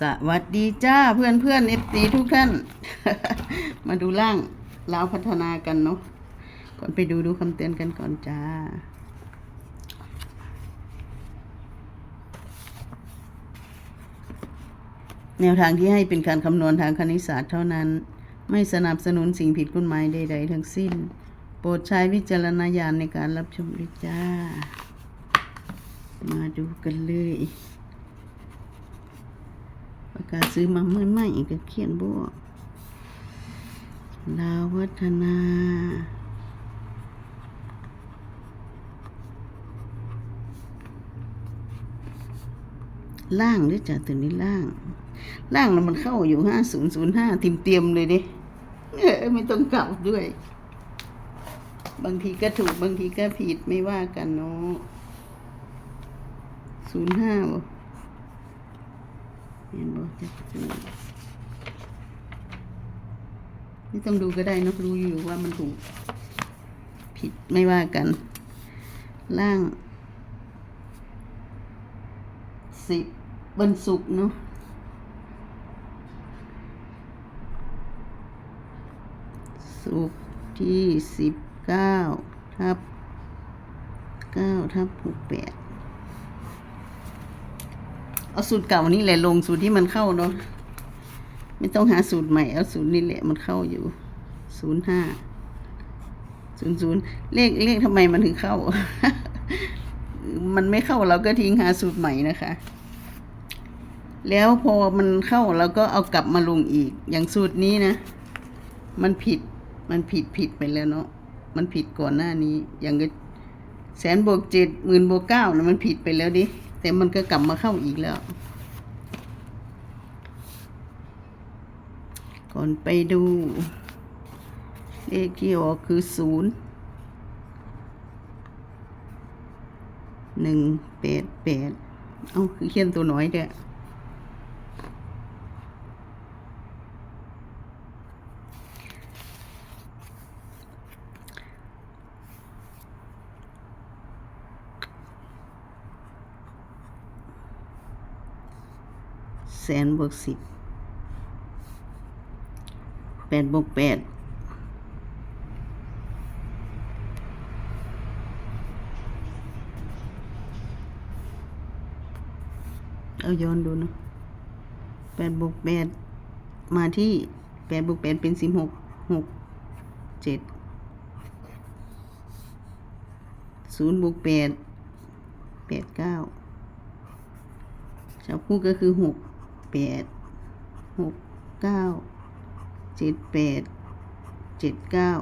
สวัสดีจ้าเพื่อนเพื่อนเอฟซีทุกท่าน มาดูร่างลาวพัฒนากันเนาะก่อนไปดูดูคำเตือนกันก่อนจ้า แนวทางที่ให้เป็นการคำนวณทางคณิตศาสตร์เท่านั้น ไม่สนับสนุนสิ่งผิดกฎหมายใด ๆ ทั้งสิ้น โปรดใช้วิจารณญาณในการรับชมด้วยจ้า มาดูกันเลย กาซื้อมาเมื่อไม่ก็เขียนบวกลาววัฒนาล่างหรือจ้ะตัวนี้ล่าง ล่างแล้วมันเข้าอยู่ห้าศูนย์ศูนย์ห้าติมเตรียมเลยดิเออไม่ต้องกลับด้วย บางทีก็ถูกบางทีก็ผิดไม่ว่ากันเนาะศูนย์ห้าบ่ เห็นบ่จะซื้อไม่ต้องดูก็ได้นะรู้อยู่ว่ามันถูก ผิดไม่ว่ากัน ล่างสิบบนสุกเนาะสุกที่สิบเก้าทับเก้าทับหกแปด เอาสูตรเก่านี่แหละลงสูตรที่มันเข้าเนาะไม่ต้องหาสูตรใหม่เอาสูตรนี่แหละมันเข้าอยู่ศูนย์ห้าศูนย์ศูนย์เลขเลขทำไมมันถึงเข้า มันไม่เข้าเราก็ทิ้งหาสูตรใหม่นะคะ แล้วพอมันเข้าเราก็เอากลับมาลงอีก อย่างสูตรนี้นะ มันผิดมันผิดผิดไปแล้วเนาะมันผิดก่อนหน้านี้ อย่างก็แสนบวกเจ็ดหมื่นบวกเก้านะมันผิดไปแล้วดิ แต่มันก็กลับมาเข้าอีกแล้ว ก่อนไปดู เลขที่ออกคือศูนย์หนึ่งแปดแปดเอาคือเขียนตัวน้อยเด้อ สนบวกสิบแปดบวกแปดเอาย้อนดูเนาะแปดบวกแปดมาที่แปดบวกแปดเป็นสิบหกหกเจ็ดศูนย์บวกแปดแปดเก้าจับคู่ก็คือหก แปดหกเก้าเจ็ดแปดเจ็ดเก้า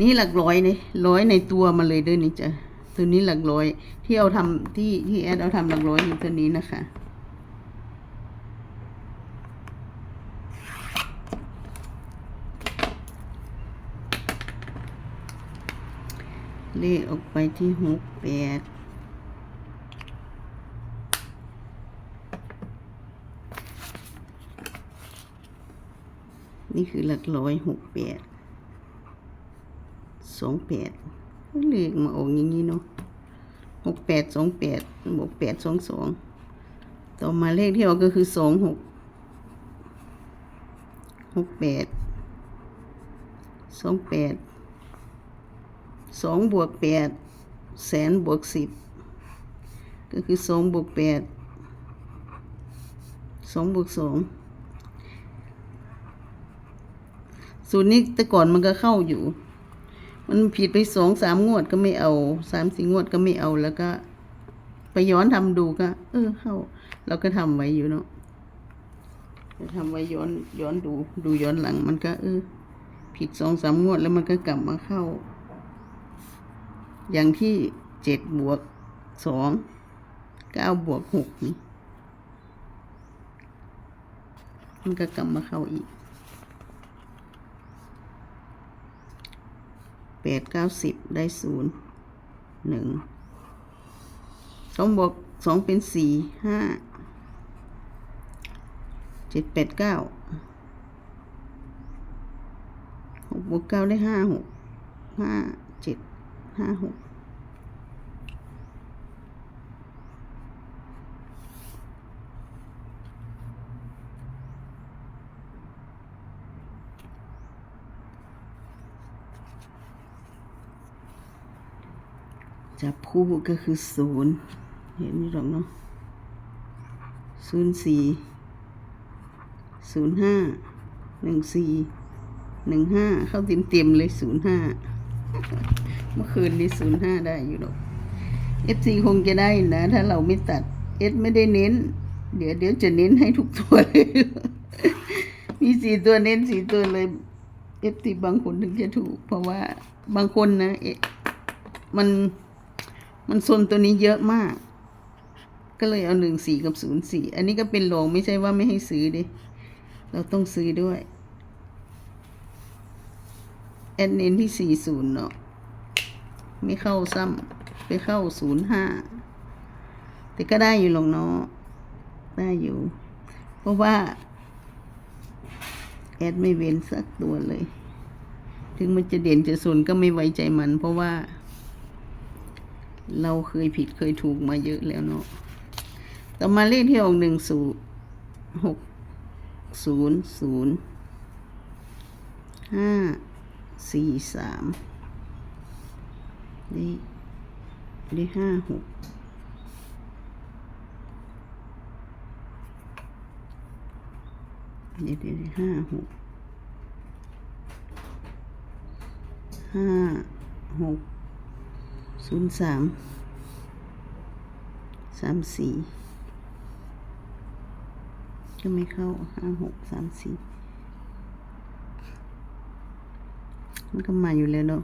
นี่หลักร้อยเลยร้อยในตัวมาเลยเด้วยนี่จ้ะตัวนี้หลักร้อยที่เอาทำที่ที่แอดเอาทำหลักร้อยอยู่ตัวนี้นะคะเลขออกไปที่หกแปด นี่คือหลักร้อยหกแปดสองแปดเลขมาออกอย่างนี้เนาะหกแปดสองแปดบวกแปดสองสองต่อมาเลขที่ออกก็คือสองหกหกแปดสองแปดสองบวกแปดแสนบวกสิบก็คือสองบวกแปดสองบวกสอง สูตรนี้แต่ก่อนมันก็เข้าอยู่ มันผิดไปสองสามงวดก็ไม่เอาสามสี่งวดก็ไม่เอาแล้วก็ ไปย้อนทำดูก็ เออเข้า เราก็ทำไว้อยู่เนาะทำไว้ย้อนย้อนดูดูย้อนหลัง มันก็ เออ ผิดสองสามงวดแล้วมันก็กลับมาเข้า อย่างที่เจ็ดบวกสองเก้าบวกหกนี่มันก็กลับมาเข้าอีก แปดเก้าสิบได้ศูนย์หนึ่งสองบวกสองเป็นสี่ห้าเจ็ดแปดเก้าหกบวกเก้าได้ห้าหกห้าเจ็ดห้าหก จับคู่ก็คือศูนย์เห็นนี่หรอกเนาะศูนย์สี่ศูนย์ห้าหนึ่งสี่หนึ่งห้าเข้าเต็มเต็มๆเลยศูนย์ห้าเมื่อคืนนี้ศูนย์ห้าได้อยู่หรอกเอฟซีคงจะได้นะ ถ้าเราไม่ตัดเอสไม่ได้เน้น เดี๋ยวเดี๋ยวจะเน้นให้ทุกตัวเลยมีสี่ตัวเน้นสี่ตัวเลยเอฟซีบางคนถึงจะถูก เพราะว่าบางคนนะเอะมัน มันโซนตัวนี้เยอะมาก ก็เลยเอาหนึ่งสี่กับศูนย์สี่อันนี้ก็เป็นรองไม่ใช่ว่าไม่ให้ซื้อดิเราต้องซื้อด้วยแอดเน้นที่สี่ศูนย์เนาะไม่เข้าซ้ำไปเข้าศูนย์ห้าแต่ก็ได้อยู่หรอกเนาะได้อยู่ เพราะว่าแอดไม่เว้นสักตัวเลย ถึงมันจะเด่นจะศูนย์ก็ไม่ไว้ใจมัน เพราะว่า เราเคยผิดเคยถูกมาเยอะแล้วเนาะ ต่อมาเลขที่ออกหนึ่งศูนย์หกศูนย์ศูนย์ห้าสี่สามนี่ได้ห้าหกเดี๋ยวเดี๋ยวห้าหกห้าหก ศูนย์สามสามสี่ก็ไม่เข้าห้าหกสามสี่มันก็มาอยู่แล้วเนาะ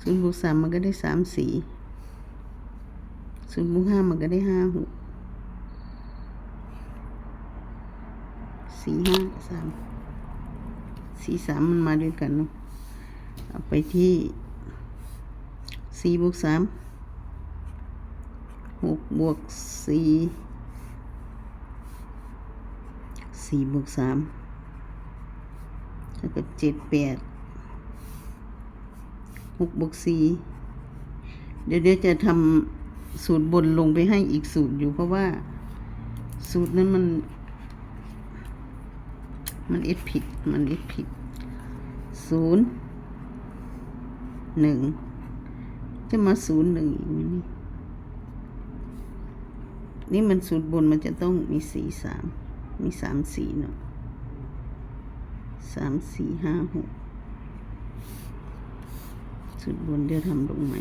ศูนย์บวกสามมันก็ได้สามสี่ศูนย์บวกห้ามันก็ได้ห้าหกสี่ห้าสามสี่สามมันมาด้วยกันเนาะเอาไปที่ สี่บวกสามหกบวกสี่สี่บวกสามแล้วก็เจ็ดแปดหกบวกสี่เดี๋ยวเดี๋ยวจะทำสูตรบนลงไปให้อีกสูตรอยู่เพราะว่า สูตรนั้นมัน มันเอ็ดผิด มันเอ็ดผิดศูนย์หนึ่ง จะมาศูนย์หนึ่งอีกไหมนี่นี่มันสูตรบนมันจะต้องมีสี่สาม มีสามสี่เนาะสามสี่ห้าหกสูตรบนเดี๋ยวทำลงใหม่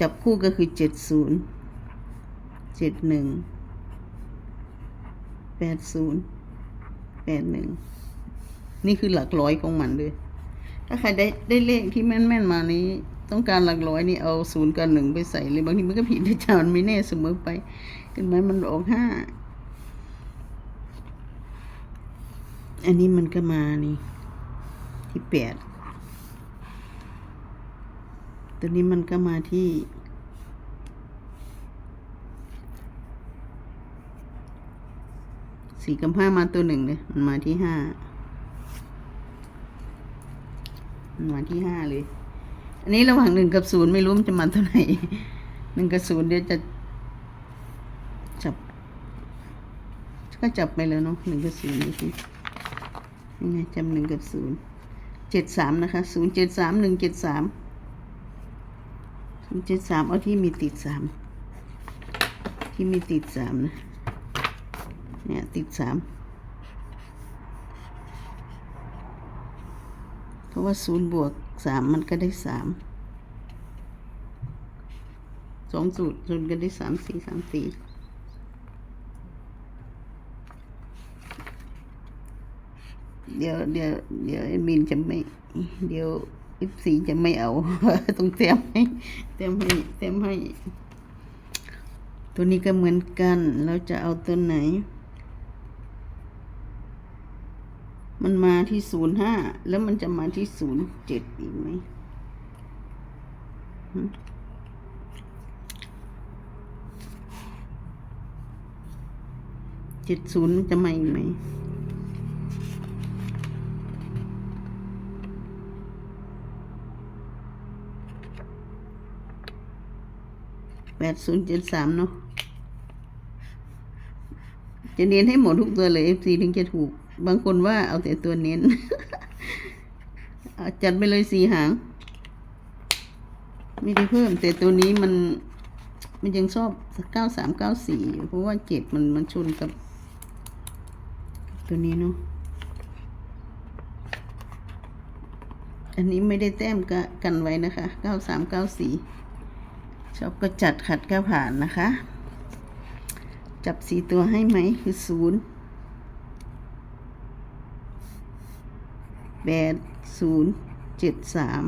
จับคู่ก็คือเจ็ดศูนย์เจ็ดหนึ่งแปดศูนย์แปดหนึ่งนี่คือหลักร้อยของมันเลย ถ้าใครได้ได้เลขที่แม่นๆมานี้ ต้องการหลักร้อยนี่เอาศูนย์กับหนึ่งไปใส่เลยบางทีมันก็ผิดนะจ๊ะมันไม่แน่เสมอไปเห็นไหมมันออกห้าอันนี้มันก็มานี่ที่แปดตัวนี้มันก็มาที่สี่กับห้ามาตัวหนึ่งเลยมันมาที่ห้า มันที่ห้าเลย อันนี้ระหว่างหนึ่งกับศูนย์ไม่รู้มันจะมาเท่าไหร่หนึ่งกับศูนย์เดี๋ยวจะจับ ก็จับไปแล้วเนาะหนึ่งกับศูนย์นี่สิยังไงจำหนึ่งกับศูนย์เจ็ดสามนะคะศูนย์เจ็ดสามหนึ่งเจ็ดสามศูนย์เจ็ดสามเอาที่มีติดสามที่มีติดสามนะเนี่ยติดสามเพ ราะว่าศูนย์บวกสามมันก็ได้สามสองสูตรศูนย์ก็ได้สามสี่สามสี่เดี๋ยวเดี๋ยวเดี๋ยวไอ้มินจะไม่ เดี๋ยวอิฟสีจะไม่เอาต้องเตรียมให้เตรียมให้เตรียมให้ ตัวนี้ก็เหมือนกัน เราจะเอาตัวไหน มันมาที่ศูนย์ห้าแล้วมันจะมาที่ศูนย์เจ็ดอีกไหมเจ็ดศูนย์จะมาอีกไหมแปดศูนย์เจ็ดสามเนาะจะเน้นให้หมดทุกตัวเลย FC ถึงจะถูก บางคนว่าเอาแต่ตัวเน้น จัดไปเลยสี่หาง ไม่ได้เพิ่ม แต่ตัวนี้มัน มันยังชอบเก้าสามเก้าสี่เพราะว่าเจ็ดมันมันชนกับ ตัวนี้เนาะอันนี้ไม่ได้แต้มก,กันไว้นะคะเก้าสามเก้าสี่ชอบก็จัดขัดก็ผ่านนะคะ จับสีตัวให้ไหมคือศูนย์ แปดศูนย์เจ็ดสาม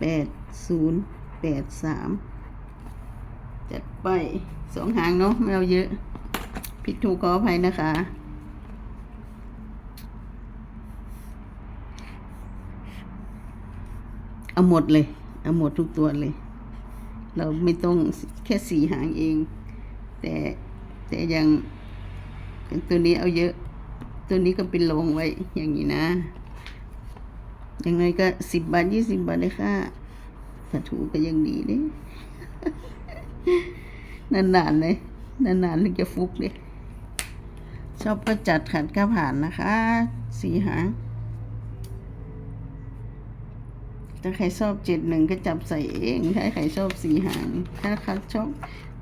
แปดศูนย์แปดสามจัดไปสองหางเนาะไม่เอาเยอะ ผิดถูกขออภัยนะคะ เอาหมดเลย เอาหมดทุกตัวเลย เราไม่ต้องแค่สีหางเอง แต่แต่ยังตัวนี้เอาเยอะ ตัวนี้ก็เป็นลงไว้อย่างนี้นะยังไงก็สิบบาทยี่สิบบาทเลยค่ะถ้าถูกก็ยังดีเด้นานๆเลยนานๆถึงจะฟุกเลยชอบก็จัดขัดก็ผ่านนะคะสีหางถ้าใครชอบเจ็ดหนึ่งก็จับใส่เอง ถ้าใครชอบสีหาง ถ้าใครชอบ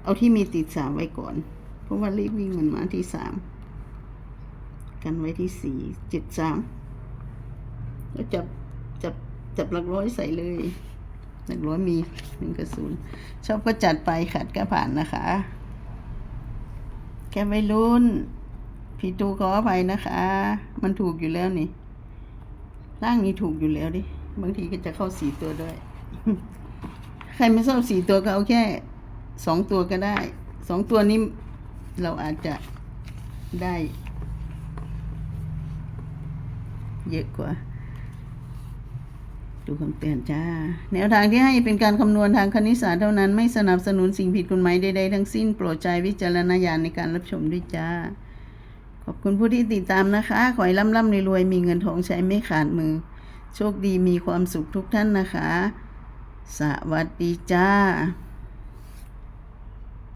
เอาที่มีติดสามไว้ก่อน เพราะว่าเลขวิ่งมันมาที่สาม กันไว้ที่สี่เจ็ดสามแล้วจับจับจับหลักร้อยใส่เลยหลักร้อยมีหนึ่งกับศูนย์ชอบก็จัดไปขัดก็ผ่านนะคะแค่ไม่รุนพี่ตูขออภัยนะคะ มันถูกอยู่แล้วนี่ ร่างนี้ถูกอยู่แล้วดิ บางทีก็จะเข้าสี่ตัวด้วย ใครไม่ชอบสี่ตัวก็เอาแค่สองตัวก็ได้ สองตัวนี้เราอาจจะได้ เยอะกว่า ดูคำเตือนจ้า แนวทางที่ให้เป็นการคำนวณทางคณิตศาสตร์เท่านั้นไม่สนับสนุนสิ่งผิดกฎหมายใดๆทั้งสิ้นโปรดใช้วิจารณญาณในการรับชมด้วยจ้า ขอบคุณผู้ที่ติดตามนะคะ ขอให้ร่ำร่ำรวยๆมีเงินทองใช้ไม่ขาดมือ โชคดีมีความสุขทุกท่านนะคะ สวัสดีจ้า